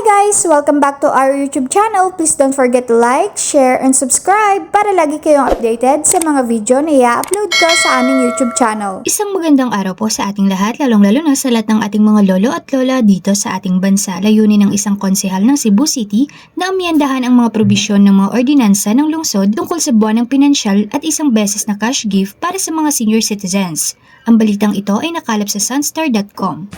guys! Welcome back to our YouTube channel. Please don't forget to like, share, and subscribe para lagi kayong updated sa mga video na i-upload ko sa aming YouTube channel. Isang magandang araw po sa ating lahat, lalong-lalo na sa lahat ng ating mga lolo at lola dito sa ating bansa. Layunin ng isang konsehal ng Cebu City na amyandahan ang mga probisyon ng mga ordinansa ng lungsod tungkol sa buwan ng pinansyal at isang beses na cash gift para sa mga senior citizens. Ang balitang ito ay nakalap sa sunstar.com.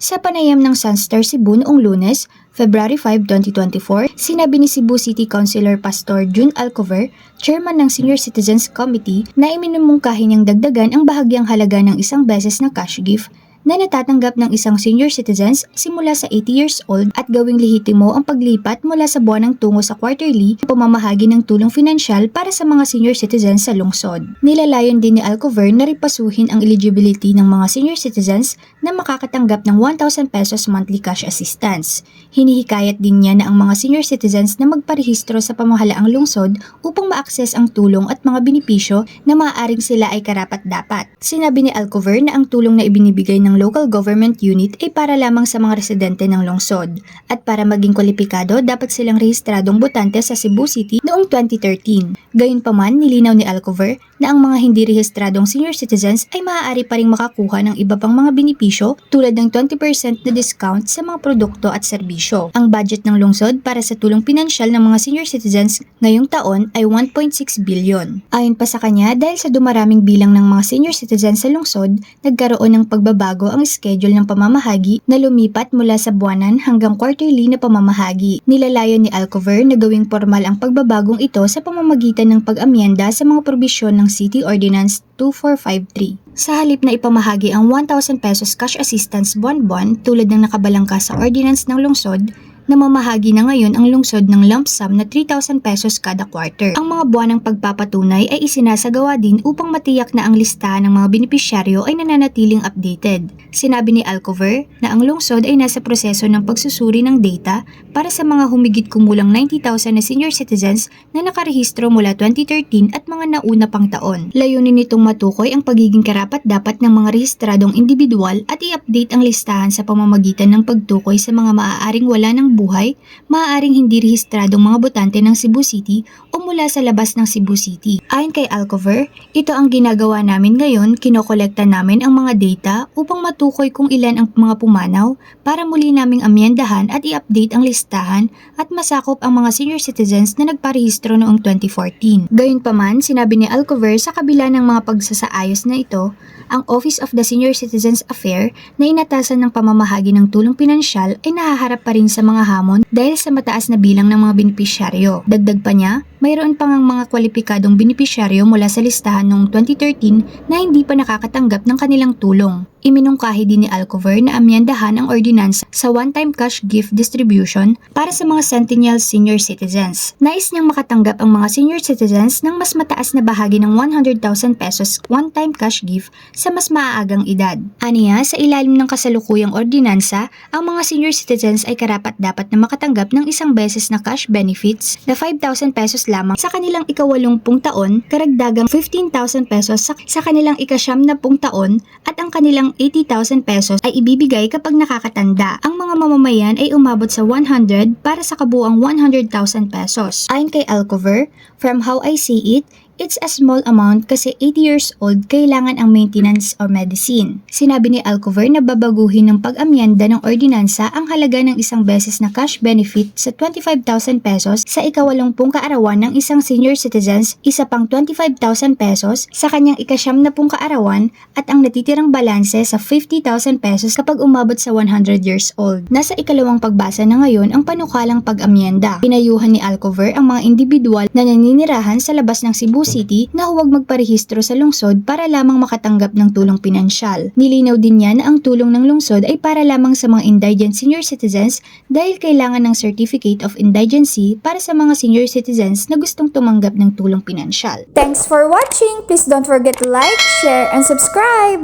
Sa panayam ng Sunstar Cebu noong lunes, February 5, 2024, sinabi ni Cebu City Councilor Pastor June Alcover, chairman ng Senior Citizens Committee, na iminumungkahi niyang dagdagan ang bahagyang halaga ng isang beses na cash gift na natatanggap ng isang senior citizens simula sa 80 years old at gawing lehitimo ang paglipat mula sa buwanang tungo sa quarterly na pamamahagi ng tulong finansyal para sa mga senior citizens sa lungsod. Nilalayon din ni Alcover na ripasuhin ang eligibility ng mga senior citizens na makakatanggap ng 1,000 pesos monthly cash assistance. Hinihikayat din niya na ang mga senior citizens na magparehistro sa pamahalaang lungsod upang ma-access ang tulong at mga benepisyo na maaaring sila ay karapat-dapat. Sinabi ni Alcover na ang tulong na ibinibigay ng local government unit ay para lamang sa mga residente ng lungsod at para maging kwalipikado dapat silang rehistradong botante sa Cebu City noong 2013. Gayunpaman, nilinaw ni Alcover na ang mga hindi rehistradong senior citizens ay maaari pa ring makakuha ng iba pang mga benepisyo tulad ng 20% na discount sa mga produkto at serbisyo. Ang budget ng lungsod para sa tulong pinansyal ng mga senior citizens ngayong taon ay 1.6 billion. Ayon pa sa kanya, dahil sa dumaraming bilang ng mga senior citizens sa lungsod, nagkaroon ng pagbabago ang schedule ng pamamahagi na lumipat mula sa buwanan hanggang quarterly na pamamahagi. Nilalayo ni Alcover na gawing formal ang pagbabagong ito sa pamamagitan ng pag-amyenda sa mga probisyon ng City Ordinance 2453. Sa halip na ipamahagi ang 1,000 pesos cash assistance buwan-buwan tulad ng nakabalangka sa ordinance ng lungsod, namamahagi na ngayon ang lungsod ng lump sum na 3,000 pesos kada quarter. Ang mga buwan ng pagpapatunay ay isinasagawa din upang matiyak na ang listahan ng mga benepisyaryo ay nananatiling updated. Sinabi ni Alcover na ang lungsod ay nasa proseso ng pagsusuri ng data para sa mga humigit kumulang 90,000 na senior citizens na nakarehistro mula 2013 at mga nauna pang taon. Layunin nitong matukoy ang pagiging karapat-dapat ng mga rehistradong individual at i-update ang listahan sa pamamagitan ng pagtukoy sa mga maaaring wala ng buhay, maaaring hindi rehistradong mga botante ng Cebu City o mula sa labas ng Cebu City. Ayon kay Alcover, ito ang ginagawa namin ngayon, kinokolekta namin ang mga data upang matukoy kung ilan ang mga pumanaw para muli naming amyendahan at i-update ang listahan at masakop ang mga senior citizens na nagparehistro noong 2014. Gayunpaman, sinabi ni Alcover sa kabila ng mga pagsasaayos na ito, ang Office of the Senior Citizens Affair na inatasan ng pamamahagi ng tulong pinansyal ay nahaharap pa rin sa mga hamon dahil sa mataas na bilang ng mga benepisyaryo. Dagdag pa niya, mayroon pang ang mga kwalipikadong benepisyaryo mula sa listahan noong 2013 na hindi pa nakakatanggap ng kanilang tulong. Iminungkahi din ni Alcover na amyandahan ang ordinansa sa one-time cash gift distribution para sa mga Centennial Senior Citizens. Nais niyang makatanggap ang mga senior citizens ng mas mataas na bahagi ng 100,000 pesos one-time cash gift sa mas maaagang edad. Aniya, sa ilalim ng kasalukuyang ordinansa, ang mga senior citizens ay karapat dapat na makatanggap ng isang beses na cash benefits na 5,000 pesos lamang sa kanilang ikawalumpung taon, karagdagang 15,000 pesos sa, sa kanilang ikasyam na pung taon at ang kanilang 80,000 pesos ay ibibigay kapag nakakatanda. Ang mga mamamayan ay umabot sa 100 para sa kabuang 100,000 pesos. Ayon kay Alcover, from how I see it, It's a small amount kasi 80 years old kailangan ang maintenance or medicine. Sinabi ni Alcover na babaguhin ng pag-amyanda ng ordinansa ang halaga ng isang beses na cash benefit sa 25,000 pesos sa ikawalumpung kaarawan ng isang senior citizens, isa pang 25,000 pesos sa kanyang ikasyam na pung kaarawan at ang natitirang balanse sa 50,000 pesos kapag umabot sa 100 years old. Nasa ikalawang pagbasa na ngayon ang panukalang pag-amyenda. Pinayuhan ni Alcover ang mga individual na naninirahan sa labas ng Cebu City na huwag magparehistro sa lungsod para lamang makatanggap ng tulong pinansyal. Nilinaw din niya na ang tulong ng lungsod ay para lamang sa mga indigent senior citizens dahil kailangan ng Certificate of Indigency para sa mga senior citizens na gustong tumanggap ng tulong pinansyal. Thanks for watching! Please don't forget to like, share, and subscribe!